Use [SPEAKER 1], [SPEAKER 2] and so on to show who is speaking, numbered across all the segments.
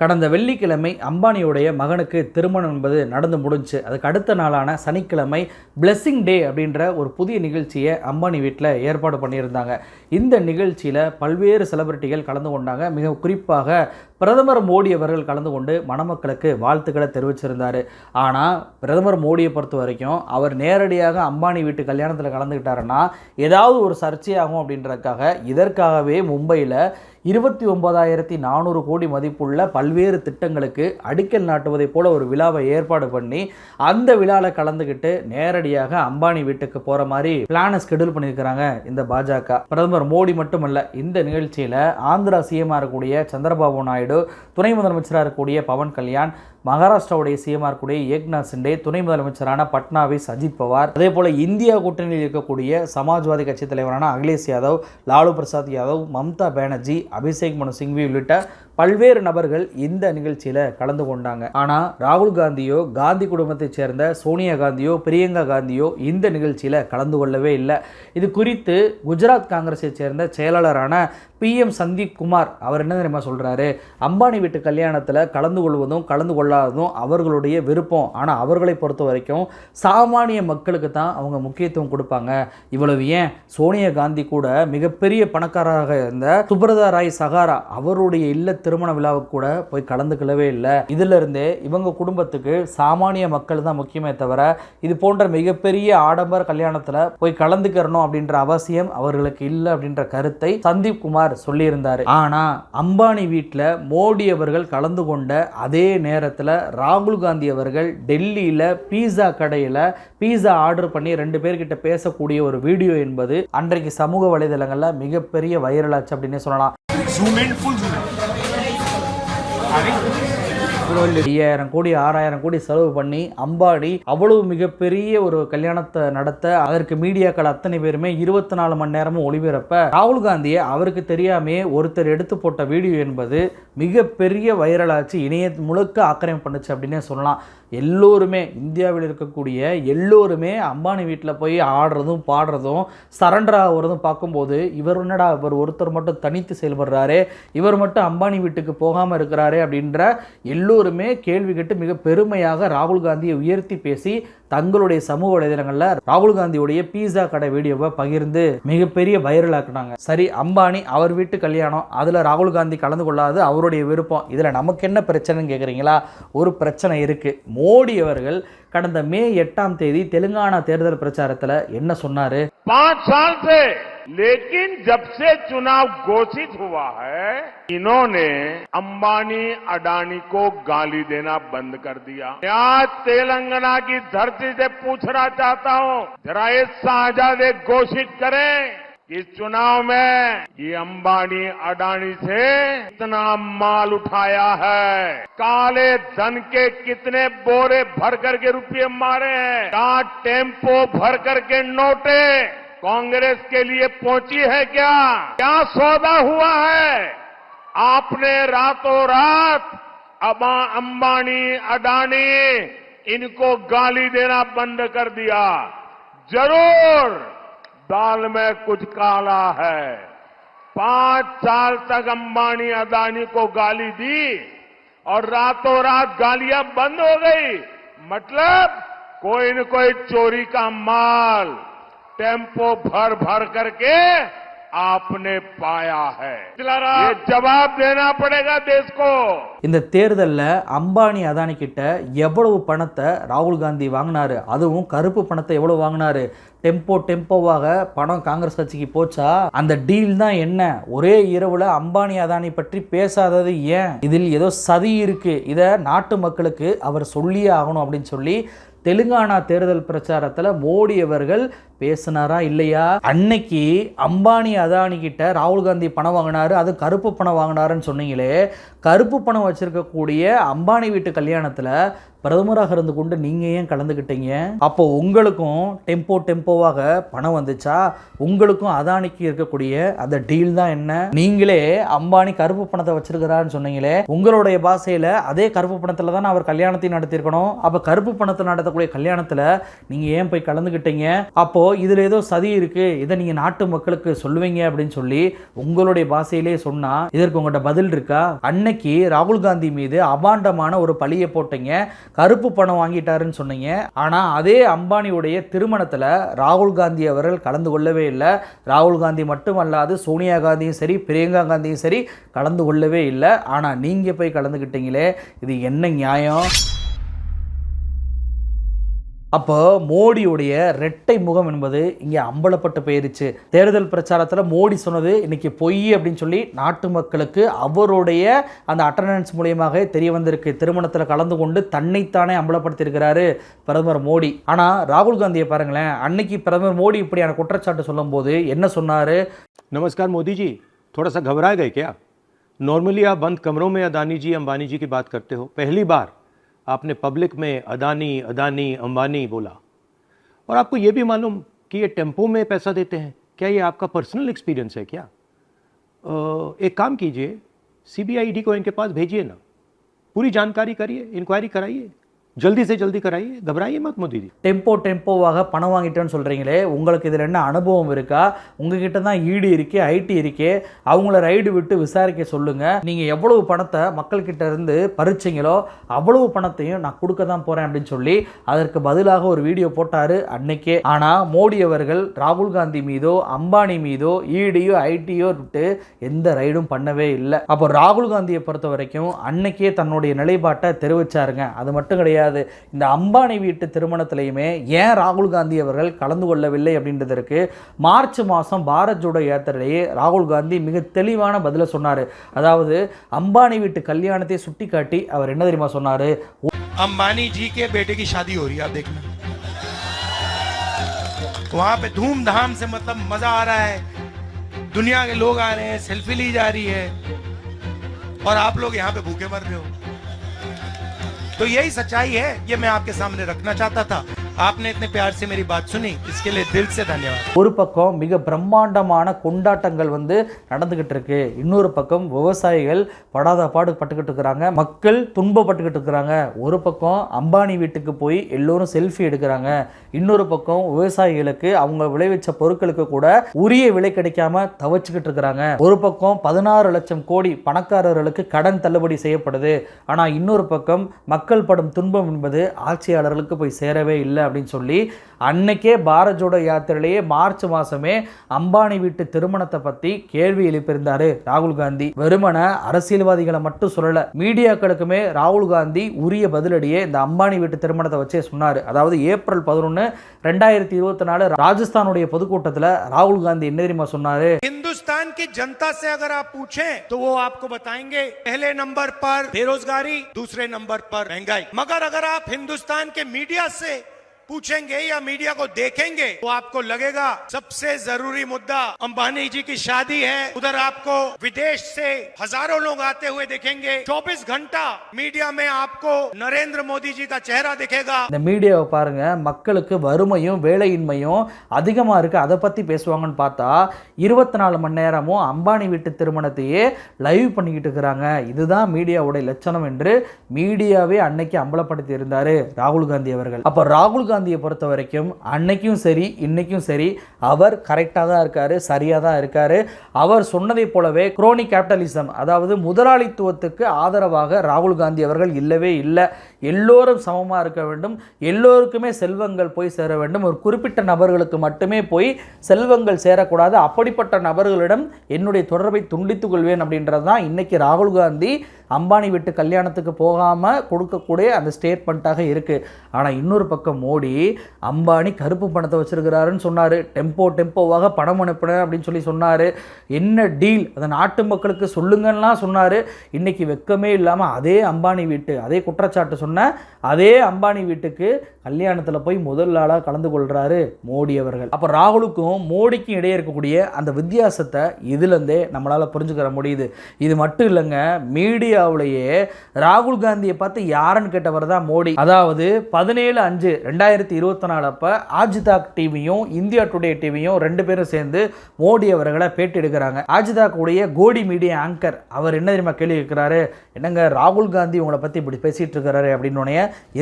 [SPEAKER 1] கடந்த வெள்ளிக்கிழமை அம்பானியுடைய மகனுக்கு திருமணம் என்பது நடந்து முடிஞ்சு அதுக்கு அடுத்த நாளான சனிக்கிழமை பிளெஸ்ஸிங் டே அப்படின்ற ஒரு புதிய நிகழ்ச்சியை அம்பானி வீட்டில் ஏற்பாடு பண்ணியிருந்தாங்க. இந்த நிகழ்ச்சியில் பல்வேறு செலிபிரிட்டிகள் கலந்து கொண்டாங்க. மிக குறிப்பாக பிரதமர் மோடி அவர்கள் கலந்து கொண்டு மணமக்களுக்கு வாழ்த்துக்களை தெரிவிச்சிருந்தார். ஆனால் பிரதமர் மோடியை பொறுத்த வரைக்கும் அவர் நேரடியாக அம்பானி வீட்டு கல்யாணத்தில் கலந்துக்கிட்டாருன்னா ஏதாவது ஒரு சர்ச்சையாகும் அப்படின்றதுக்காக இதற்காகவே மும்பையில் இருபத்தி ஒன்பதாயிரத்தி நானூறு கோடி மதிப்புள்ள பல்வேறு திட்டங்களுக்கு அடிக்கல் நாட்டுவதைப் போல ஒரு விழாவை ஏற்பாடு பண்ணி அந்த விழாவில் கலந்துக்கிட்டு நேரடியாக அம்பானி வீட்டுக்கு போகிற மாதிரி பிளானை ஸ்கெடியூல் பண்ணியிருக்கிறாங்க இந்த பாஜக. பிரதமர் மோடி மட்டுமல்ல இந்த நிகழ்ச்சியில் ஆந்திரா சிஎம்மாக இருக்கக்கூடிய சந்திரபாபு நாயுடு துணை முதலமைச்சராக இருக்கக்கூடிய பவன் கல்யாண் மகாராஷ்டிராவுடைய சிஎம்ஆர் கூடிய ஏக்நாத் சிண்டே துணை முதலமைச்சரான பட்னாவிஸ் அஜித் பவார் அதே போல இந்தியா கூட்டணியில் இருக்கக்கூடிய சமாஜ்வாதி கட்சி தலைவரான அகிலேஷ் யாதவ் லாலு பிரசாத் யாதவ் மம்தா பானர்ஜி அபிஷேக் மனு சிங்வி உள்ளிட்ட பல்வேறு நபர்கள் இந்த நிகழ்ச்சியில் கலந்து கொண்டாங்க. ஆனால் ராகுல் காந்தியோ காந்தி குடும்பத்தைச் சேர்ந்த சோனியா காந்தியோ பிரியங்கா காந்தியோ இந்த நிகழ்ச்சியில் கலந்து கொள்ளவே இல்லை. இது குறித்து குஜராத் காங்கிரஸை சேர்ந்த செயலாளரான பிஎம் சந்தீப் குமார் அவர் என்ன தெரியுமா சொல்கிறாரு அம்பானி வீட்டு கல்யாணத்தில் கலந்து கொள்வதும் கலந்து கூடாதும் அவர்களுடைய விருப்பம். ஆனால் அவர்களை பொறுத்த வரைக்கும் சாமானிய மக்களுக்கு தான் அவங்க முக்கியத்துவம் கொடுப்பாங்க. இவ்வளவு ஏன்? சோனியா காந்தி கூட மிகப்பெரிய பணக்காரராக இருந்த சுப்ரதா ராய் சகாரா அவருடைய இல்ல திருமண விழாவுக்கு கூட போய் கலந்துக்கலவே இல்லை. இதுல இருந்தே இவங்க குடும்பத்துக்கு சாமானிய மக்கள் தான் முக்கியமே தவிர இது போன்ற மிகப்பெரிய ஆடம்பர கல்யாணத்தில் போய் கலந்துக்கிறணும் அப்படின்ற அவசியம் அவர்களுக்கு இல்லை அப்படின்ற கருத்தை சந்தீப் குமார் சொல்லியிருந்தார். ஆனா அம்பானி வீட்டில் மோடி அவர்கள் கலந்து கொண்ட அதே நேரத்தில் ராகுல் காந்தி அவர்கள் டெல்லியில் பீஸா கடையில் பீஸா ஆர்டர் பண்ணி ரெண்டு பேர்கிட்ட பேசக்கூடிய ஒரு வீடியோ என்பது அன்றைக்கு சமூக வலைதளங்களில் மிகப்பெரிய வைரலாச்சு அப்படின்னே சொல்லலாம்.
[SPEAKER 2] கூட இல்லை
[SPEAKER 1] ஐயாயிரம் கோடி ஆறாயிரம் கோடி செலவு பண்ணி அம்பானி அவ்வளவு மிகப்பெரிய ஒரு கல்யாணத்தை நடத்த அதற்கு மீடியாக்கள் அத்தனை பேருமே இருபத்தி நாலு மணி நேரமும் ஒளிபரப்ப ராகுல் காந்தியை அவருக்கு தெரியாமே ஒருத்தர் எடுத்து போட்ட வீடியோ என்பது மிகப்பெரிய வைரலாச்சு இணைய முழுக்க ஆக்கிரமிப்பு பண்ணுச்சு அப்படின்னே சொல்லலாம். எல்லோருமே இந்தியாவில் இருக்கக்கூடிய எல்லோருமே அம்பானி வீட்டில் போய் ஆடுறதும் பாடுறதும் சரண்டர் ஆகுறதும் பார்க்கும்போது இவர் என்னடா இவர் ஒருத்தர் மட்டும் தனித்து செயல்படுறாரு இவர் மட்டும் அம்பானி வீட்டுக்கு போகாமல் இருக்கிறாரு அப்படின்ற எல்லோரும் இருவருமே கேள்வி கேட்டு மிக பெருமையாக ராகுல் காந்தியை உயர்த்தி பேசி தங்களுடைய சமூக வலைதளங்களில் ராகுல் காந்தியுடைய பீஸா கடை வீடியோவை பகிர்ந்து மிகப்பெரிய வைரல் ஆக்குனாங்க. சரி அம்பானி அவர் வீட்டு கல்யாணம் அதில் ராகுல் காந்தி கலந்து கொள்ளாது அவருடைய விருப்பம். இதில் நமக்கு என்ன பிரச்சனைன்னு கேட்குறீங்களா ஒரு பிரச்சனை இருக்குது மோடி அவர்கள் கடந்த மே எட்டாம் தேதி தெலுங்கானா தேர்தல் பிரச்சாரத்தில் என்ன சொன்னார்?
[SPEAKER 2] लेकिन जब से चुनाव घोषित हुआ है, इन्होंने अंबानी अडानी को गाली देना बंद कर दिया। मैं आज तेलंगाना की धरती से पूछना चाहता हूँ, जरा ये शाहजादे घोषित करें कि चुनाव में ये अंबानी अडानी से कितना माल उठाया है। काले धन के कितने बोरे भर करके रुपये मारे हैं क्या टेंपो भर करके नोटे कांग्रेस के लिए पहुँची है क्या? क्या सौदा हुआ है? आपने रातों रात अबा अंबानी, अडानी, इनको गाली देना बंद कर दिया। ज़रूर, दाल में कुछ काला है। पाँच साल तक अंबानी अदानी को गाली दी और रातों रात गालियाँ बंद हो गई। मतलब कोई न कोई चोरी का माल। टेम्पो भर भर करके आपने पाया है ये जवाब देना पड़ेगा देश को
[SPEAKER 1] இந்த தேர்தலில் அம்பானி அதானி கிட்ட எவ்வளவு பணத்தை ராகுல் காந்தி வாங்கினாரு அதுவும் கருப்பு பணத்தை எவ்வளவு வாங்கினாரு டெம்போ டெம்போவாக பணம் காங்கிரஸ் கட்சிக்கு போச்சா அந்த டீல் தான் என்ன ஒரே இரவுல அம்பானி அதானி பற்றி பேசாதது ஏன் இதில் ஏதோ சதி இருக்கு இதை நாட்டு மக்களுக்கு அவர் சொல்லியே ஆகணும் அப்படின்னு சொல்லி தெலுங்கானா தேர்தல் பிரச்சாரத்தில் மோடி அவர்கள் பேசினாரா இல்லையா? அன்னைக்கு அம்பானி அதானி கிட்ட ராகுல் காந்தி பணம் வாங்கினாரு அது கருப்பு பணம் வாங்கினாருன்னு சொன்னீங்களே கருப்பு பணம் வச்சிருக்கக்கூடிய அம்பானி வீட்டு கல்யாணத்தில் பிரதமராக இருந்து கொண்டு நீங்கள் ஏன் கலந்துக்கிட்டீங்க அப்போ உங்களுக்கும் டெம்போ டெம்போவாக பணம் வந்துச்சா? உங்களுக்கும் அதானிக்கு இருக்கக்கூடிய அந்த டீல் தான் என்ன? நீங்களே அம்பானி கருப்பு பணத்தை வச்சிருக்கிறான்னு சொன்னீங்களே உங்களுடைய பாஷையில் அதே கருப்பு பணத்தில் தான் அவர் கல்யாணத்தையும் நடத்தியிருக்கணும்? அப்போ கருப்பு பணத்தை நடத்தக்கூடிய கல்யாணத்தில் நீங்கள் ஏன் போய் கலந்துக்கிட்டீங்க அப்போ இதில் ஏதோ சதி இருக்கு. இதை நீங்கள் நாட்டு மக்களுக்கு சொல்லுவீங்க அப்படின்னு சொல்லி உங்களுடைய பாஷையிலே சொன்னால் இதற்கு உங்கள்கிட்ட பதில் இருக்கா? அன்னைக்கு ராகுல் காந்தி மீது அபாண்டமான ஒரு பழியை போட்டீங்க. கருப்பு பணம் வாங்கிட்டாருன்னு சொன்னீங்க. ஆனால் அதே அம்பானியுடைய திருமணத்தில் ராகுல் காந்தி அவர்கள் கலந்து கொள்ளவே இல்லை. ராகுல் காந்தி மட்டுமல்லாது சோனியா காந்தியும் சரி பிரியங்கா காந்தியும் சரி கலந்து கொள்ளவே இல்லை. ஆனால் நீங்கள் போய் கலந்துக்கிட்டீங்களே இது என்ன நியாயம்? அப்போ மோடியுடைய ரெட்டை முகம் என்பது இங்கே அம்பலப்பட்டு போயிருச்சு தேர்தல் பிரச்சாரத்தில் மோடி சொன்னது இன்னைக்கு பொய் அப்படின்னு சொல்லி நாட்டு மக்களுக்கு அவருடைய அந்த அட்டண்டன்ஸ் மூலியமாக தெரிய வந்திருக்கு திருமணத்தில் கலந்து கொண்டு தன்னைத்தானே அம்பலப்படுத்தியிருக்கிறாரு பிரதமர் மோடி ஆனால் ராகுல் காந்தியை பாருங்களேன் அன்னைக்கு பிரதமர் மோடி இப்படியான குற்றச்சாட்டு சொல்லும்போது என்ன சொன்னார்
[SPEAKER 3] नमस्कार मोदी जी थोड़ा सा घबरा गए क्या नॉर्मली आप बंद कमरों में अदानी जी अंबानी जी की बात करते हो पहली बार आपने पब्लिक में अदानी अदानी, अंबानी बोला। और आपको ये भी मालूम कि ये टेंपो में पैसा देते हैं। क्या ये आपका पर्सनल एक्सपीरियंस है क्या? एक काम कीजिए सीबीआईडी को इनके पास भेजिए ना। पूरी जानकारी करिए इंक्वायरी कराइए। ஜல்தி சே ஜல்தி கராயி கபராயி மத் மோதி
[SPEAKER 1] டெம்போ டெம்போவாக பணம் வாங்கிட்டேன்னு சொல்கிறீங்களே உங்களுக்கு இதில் என்ன அனுபவம் இருக்கா? உங்ககிட்ட தான் ஈடு இருக்கே ஐடி இருக்கே. அவங்கள ரைடு விட்டு விசாரிக்க சொல்லுங்கள் நீங்கள் எவ்வளவு பணத்தை மக்கள்கிட்ட இருந்து பறிச்சிங்களோ அவ்வளவு பணத்தையும் நான் கொடுக்க தான் போகிறேன் அப்படின்னு சொல்லி அதற்கு பதிலாக ஒரு வீடியோ போட்டார் அன்னைக்கே. ஆனால் மோடி அவர்கள் ராகுல் காந்தி மீதோ அம்பானி மீதோ ஈடியோ ஐடியோ விட்டு எந்த ரைடும் பண்ணவே இல்லை. அப்போ ராகுல் காந்தியை பொறுத்த வரைக்கும் அன்னைக்கே தன்னுடைய நிலைப்பாட்டை தெரிவிச்சாருங்க. அது மட்டும் கிடையாது. இந்த அம்பானி வீட்டு திருமணத்திலையுமே ஏன் ராகுல் காந்தி அவர்கள் கலந்து கொள்ளவில்லை அப்படின்றதற்கு மார்ச் மாதம் பாரத் ஜோடோ யாத்திரையிலேயே ராகுல் காந்தி மிக தெளிவான பதிலை சொன்னார் அதாவது அம்பானி வீட்டு கல்யாணத்தை சுட்டி காட்டி அவர் என்ன தெரியுமா சொன்னார்
[SPEAKER 4] अंबानी जी के बेटे की शादी हो रही है आप देखना वहां पे धूमधाम से मतलब मजा आ रहा है दुनिया के लोग आ रहे हैं सेल्फी ली जा रही है और आप लोग यहाँ पे भूखे मर रहे हो तो यही सच्चाई है ये मैं आपके सामने रखना चाहता था। आपने इतने प्यार से मेरी बात सुनी इसके लिए दिल से धन्यवाद
[SPEAKER 1] ஒரு பக்கம் மிக பிரம்மாண்டமான கொண்டாட்டங்கள் வந்து நடந்துகிட்டு இருக்கு இன்னொரு பக்கம் விவசாயிகள் படாத பாடு பட்டுக்கிட்டு இருக்கிறாங்க மக்கள் துன்பப்பட்டுக்கிட்டு இருக்கிறாங்க ஒரு பக்கம் அம்பானி வீட்டுக்கு போய் எல்லோரும் செல்ஃபி எடுக்கிறாங்க இன்னொரு பக்கம் விவசாயிகளுக்கு அவங்க விளைவிச்ச பொருட்களுக்கு கூட உரிய விலை கிடைக்காம தவச்சுக்கிட்டு இருக்கிறாங்க ஒரு பக்கம் பதினாறு லட்சம் கோடி பணக்காரர்களுக்கு கடன் தள்ளுபடி செய்யப்படுது ஆனால் இன்னொரு பக்கம் மக்கள் படும் துன்பம் என்பது ஆட்சியாளர்களுக்கு போய் சேரவே இல்லை அப்படின்னு சொல்லி அன்னைக்கே பாரத் ஜோடோ யாத்திரையிலேயே மார்ச் மாதமே அம்பானி வீட்டு திருமணத்தை பற்றி கேள்வி எழுப்பியிருந்தாரு ராகுல் காந்தி வெறுமன அரசியல்வாதிகளை மட்டும் சொல்லலை மீடியாக்களுக்குமே ராகுல் காந்தி உரிய பதிலடியே இந்த அம்பானி வீட்டு திருமணத்தை வச்சே சொன்னார் அதாவது ஏப்ரல் பதினொன்று ரெண்டாயிரத்தி இருபத்தி நாலு ராஜஸ்தானுடைய பொதுக்கூட்டத்தில் ராகுல் காந்தி என்ன தெரியுமா சொன்னார்
[SPEAKER 4] हिंदुस्तान की जनता से अगर आप पूछें तो वो आपको बताएंगे पहले नंबर पर बेरोजगारी दूसरे नंबर पर महंगाई मगर अगर आप हिंदुस्तान के मीडिया से पूछेंगे या मीडिया को देखेंगे तो आपको लगेगा सबसे जरूरी मुद्दा अंबानी जी की शादी है उधर आपको विदेश से हजारों लोग आते हुए देखेंगे 24 घंटा मीडिया में आपको नरेंद्र मोदी जी का चेहरा दिखेगा
[SPEAKER 1] இந்த மீடியாவை பாருங்க மக்களுக்கு வறுமையும் வேலையின்மையும் அதிகமாக இருக்குது அதை பற்றி பேசுவாங்கன்னு பார்த்தா இருபத்தி நாலு மணி நேரமும் அம்பானி வீட்டு திருமணத்தையே லைவ் பண்ணிக்கிட்டு இருக்கிறாங்க இதுதான் மீடியாவுடைய லட்சணம் என்று மீடியாவே அன்னைக்கு அம்பலப்படுத்தி இருந்தார் ராகுல் காந்தி அவர்கள் அப்போ ராகுல் காந்தியை பொறுத்த வரைக்கும் அன்னைக்கும் சரி இன்னைக்கும் சரி அவர் கரெக்டாக தான் இருக்காரு சரியாக தான் இருக்கார். அவர் சொன்னதை போலவே குரோனி கேபிட்டலிசம் அதாவது முதலாளித்துவத்துக்கு ஆதரவாக ராகுல் காந்தி அவர்கள் இல்லவே இல்லை. எல்லோரும் சமமாக இருக்க வேண்டும். எல்லோருக்குமே செல்வங்கள் போய் சேர வேண்டும். ஒரு குறிப்பிட்ட நபர்களுக்கு மட்டுமே போய் செல்வங்கள் சேரக்கூடாது. அப்படிப்பட்ட நபர்களிடம் என்னுடைய தொடர்பை துண்டித்துக் கொள்வேன் அப்படின்றது தான் இன்னைக்கு ராகுல் காந்தி அம்பானி வீட்டு கல்யாணத்துக்கு போகாமல் கொடுக்கக்கூடிய அந்த ஸ்டேட்மெண்ட்டாக இருக்குது ஆனால் இன்னொரு பக்கம் மோடி அம்பானி கருப்பு பணத்தை வச்சிருக்கிறாருன்னு சொன்னார். டெம்போ டெம்போவாக பணம் அனுப்பினேன் அப்படின்னு சொல்லி சொன்னார். என்ன டீல் அதை நாட்டு மக்களுக்கு சொல்லுங்கலாம் சொன்னார். இன்னைக்கு வெக்கமே இல்லாமல் அதே அம்பானி வீட்டு அதே குற்றச்சாட்டு சொன்ன அதே அம்பானி வீட்டுக்கு கல்யாணத்தில் போய் முதல் ஆளாக கலந்து கொள்கிறாரு மோடி அவர்கள். அப்போ ராகுலுக்கும் மோடிக்கும் இடையே இருக்கக்கூடிய அந்த வித்தியாசத்தை இதுலேருந்தே நம்மளால் புரிஞ்சுக்கிற முடியுது. இது மட்டும் இல்லைங்க மீடியாவிலேயே ராகுல் காந்தியை பார்த்து யாருன்னு கேட்டவர் தான் மோடி. அதாவது பதினேழு அஞ்சு ரெண்டாயிரத்தி இருபத்தி நாலு அப்போ ஆஜிதாக் டிவியும் இந்தியா டுடே டிவியும் ரெண்டு பேரும் சேர்ந்து மோடி அவர்களை பேட்டி எடுக்கிறாங்க. ஆஜிதாக்குடைய கோடி மீடியா ஆங்கர் அவர் என்ன தெரியுமா கேள்வி கேட்குறாரு? என்னங்க ராகுல் காந்தி உங்களை பற்றி இப்படி பேசிகிட்டு இருக்கிறாரு அப்படின்னு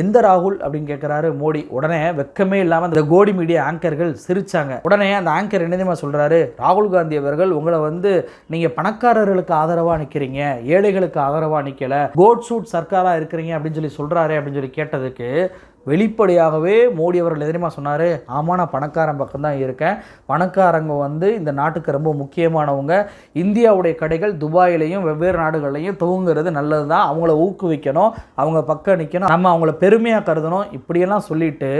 [SPEAKER 1] எந்த ராகுல் அப்படின்னு கேட்குறாரு மோடி. உடனே வெக்கமே இல்லாமல் அந்த கோடி மீடியா ஆங்கர்கள் சிரிச்சாங்க. உடனே அந்த ஆங்கர் என்னதுமா சொல்றாரு? ராகுல் காந்தி அவர்கள் உங்களை வந்து நீங்க பணக்காரர்களுக்கு ஆதரவா நிக்கிறீங்க. ஏழைகளுக்கு ஆதரவா நிக்கல. கோட் சூட் சர்க்காரா இருக்கிறீங்க அப்படின்னு சொல்லி சொல்றாரு அப்படின்னு சொல்லி கேட்டதுக்கு வெளிப்படையாகவே மோடி அவர்கள் எது சொன்னார்? ஆமாம் நான் பணக்காரன் பக்கம் தான் இருக்கேன். பணக்காரங்க வந்து இந்த நாட்டுக்கு ரொம்ப முக்கியமானவங்க. இந்தியாவுடைய கடைகள் துபாயிலையும் வெவ்வேறு நாடுகள்லையும் துவங்குறது நல்லது தான் அவங்கள ஊக்குவிக்கணும். அவங்க பக்கம் நிற்கணும் நம்ம அவங்கள பெருமையாக கருதணும். இப்படியெல்லாம் சொல்லிட்டு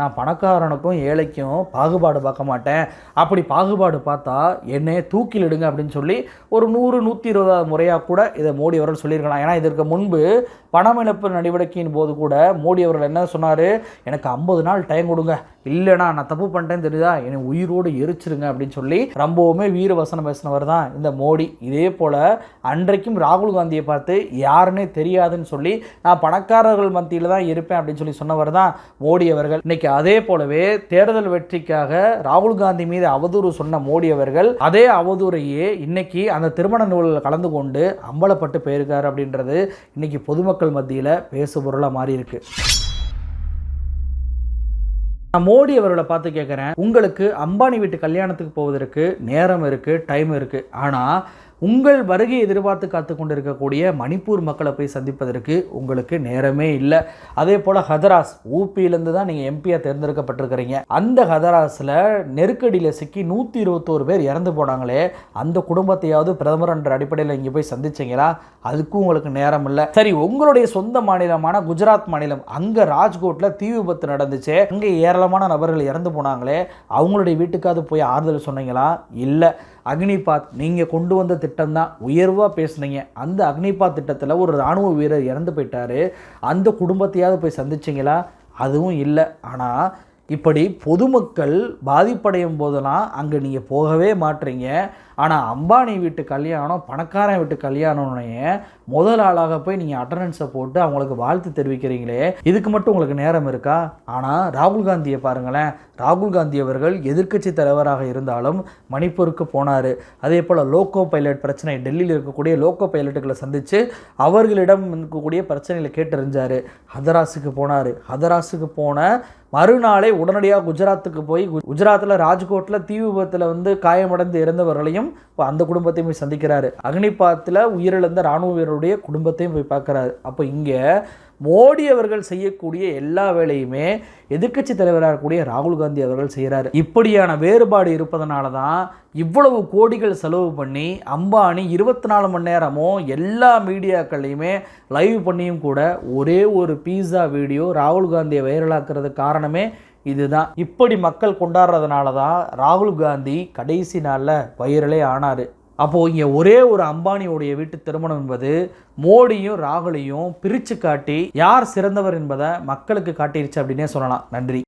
[SPEAKER 1] நான் பணக்காரனுக்கும் ஏழைக்கும் பாகுபாடு பார்க்க மாட்டேன். அப்படி பாகுபாடு பார்த்தா என்னையே தூக்கிலிடுங்க அப்படின்னு சொல்லி ஒரு நூறு நூற்றி இருபதாவது முறையாக கூட இதை மோடி அவர்கள் சொல்லியிருக்கலாம். ஏன்னா இதற்கு முன்பு பணமிழப்பு நடவடிக்கையின் போது கூட மோடி அவர்கள் என்ன சொன்னார்? எனக்கு ஐம்பது நாள் டைம் கொடுங்க. இல்லைனா நான் தப்பு பண்ணிட்டேன்னு தெரியுதா? என்னை உயிரோடு எரிச்சிருங்க அப்படின்னு சொல்லி ரொம்பவுமே வீர வசனம் பேசினவர் தான் இந்த மோடி. இதே போல் அன்றைக்கும் ராகுல் காந்தியை பார்த்து யாருன்னே தெரியாதுன்னு சொல்லி நான் பணக்காரர்கள் மத்தியில் தான் இருப்பேன் அப்படின்னு சொல்லி சொன்னவர் தான் மோடி அவர்கள். இன்னைக்கு அதே போலவே தேர்தல் வெற்றிக்காக ராகுல் காந்தி மீது அவதூறு சொன்ன மோடி அவர்கள் அதே அவதூறையே இன்னைக்கு அந்த திருமண நூலில் கலந்து கொண்டு அம்பலப்பட்டு போயிருக்காரு அப்படின்றது இன்னைக்கு பொதுமக்கள் மத்தியில் பேசுபொருளாக மாறி இருக்கு நான் மோடி அவர்களை பார்த்து கேட்குறேன் உங்களுக்கு அம்பானி வீட்டு கல்யாணத்துக்கு போவதற்கு நேரம் இருக்குது டைம் இருக்குது ஆனால் உங்கள் வருகை எதிர்பார்த்து காத்து கொண்டிருக்கக்கூடிய மணிப்பூர் மக்களை போய் சந்திப்பதற்கு உங்களுக்கு நேரமே இல்லை. அதே போல் ஹதராஸ் ஊபியிலேருந்து தான் நீங்கள் எம்பியாக தேர்ந்தெடுக்கப்பட்டிருக்கிறீங்க. அந்த ஹதராஸில் நெருக்கடியில் சிக்கி நூற்றி இருபத்தோரு பேர் இறந்து போனாங்களே. அந்த குடும்பத்தையாவது பிரதமர் என்ற அடிப்படையில் இங்கே போய் சந்திச்சிங்களா? அதுக்கும் உங்களுக்கு நேரம் இல்லை. சரி உங்களுடைய சொந்த மாநிலமான குஜராத் மாநிலம் அங்கே ராஜ்கோட்டில் தீ விபத்து நடந்துச்சு. அங்கே ஏராளமான நபர்கள் இறந்து போனாங்களே. அவங்களுடைய வீட்டுக்காவது போய் ஆறுதல் சொன்னீங்களா? இல்லை. அக்னிபாத் நீங்கள் கொண்டு வந்த திட்டம் தான் உயர்வாக பேசுனீங்க. அந்த அக்னிபாத் திட்டத்தில் ஒரு இராணுவ வீரர் இறந்து போயிட்டார். அந்த குடும்பத்தையாவது போய் சந்திச்சிங்களா? அதுவும் இல்லை. ஆனால் இப்படி பொதுமக்கள் பாதிப்படையும் போதெல்லாம் அங்கே நீங்கள் போகவே மாட்றீங்க ஆனால் அம்பானி வீட்டு கல்யாணம் பணக்காரன் வீட்டு கல்யாணம்னே முதல் ஆளாக போய் நீங்கள் அட்டண்டன்ஸை போட்டு அவங்களுக்கு வாழ்த்து தெரிவிக்கிறீங்களே. இதுக்கு மட்டும் உங்களுக்கு நேரம் இருக்கா? ஆனால் ராகுல் காந்தியை பாருங்களேன். ராகுல் காந்தி அவர்கள் எதிர்க்கட்சி தலைவராக இருந்தாலும் மணிப்பூருக்கு போனார். அதே போல் லோக்கோ பைலட் பிரச்சனை டெல்லியில் இருக்கக்கூடிய லோக்கோ பைலட்டுகளை சந்தித்து அவர்களிடம் இருக்கக்கூடிய பிரச்சனைகளை கேட்டறிஞ்சார். ஹதராஸுக்கு போனார். ஹதராஸுக்கு போன மறுநாளே உடனடியாக குஜராத்துக்கு போய் கு- குஜராத்தில் ராஜ்கோட்டில் தீ விபத்தில் வந்து காயமடைந்து இறந்தவர்களையும் குடும்பத்தையும் அந்த குடும்பத்தையும் போய் சந்திக்கிறாரு. அக்னிபாத்தில் உயிரிழந்த ராணுவ வீரருடைய குடும்பத்தையும் போய் பார்க்குறாரு. அப்போ இங்கே மோடி அவர்கள் செய்யக்கூடிய எல்லா வேலையுமே எதிர்க்கட்சி தலைவராக இருக்கக்கூடிய ராகுல் காந்தி அவர்கள் செய்கிறாரு. இப்படியான வேறுபாடு இருப்பதனால தான் இவ்வளவு கோடிகள் செலவு பண்ணி அம்பானி இருபத்தி நாலு மணி நேரமும் எல்லா மீடியாக்கள்லையுமே லைவ் பண்ணியும் கூட ஒரே ஒரு பீஸா வீடியோ ராகுல் காந்தியை வைரலாக்குறதுக்கு காரணமே இதுதான். இப்படி மக்கள் கொண்டாடுறதுனால தான் ராகுல் காந்தி கடைசி நாளில் வைரலே ஆனார். அப்போது இங்கே ஒரே ஒரு அம்பானியுடைய வீட்டு திருமணம் என்பது மோடியும் ராகுலையும் பிரித்து காட்டி யார் சிறந்தவர் என்பதை மக்களுக்கு காட்டிருச்சு அப்படின்னே சொல்லலாம். நன்றி.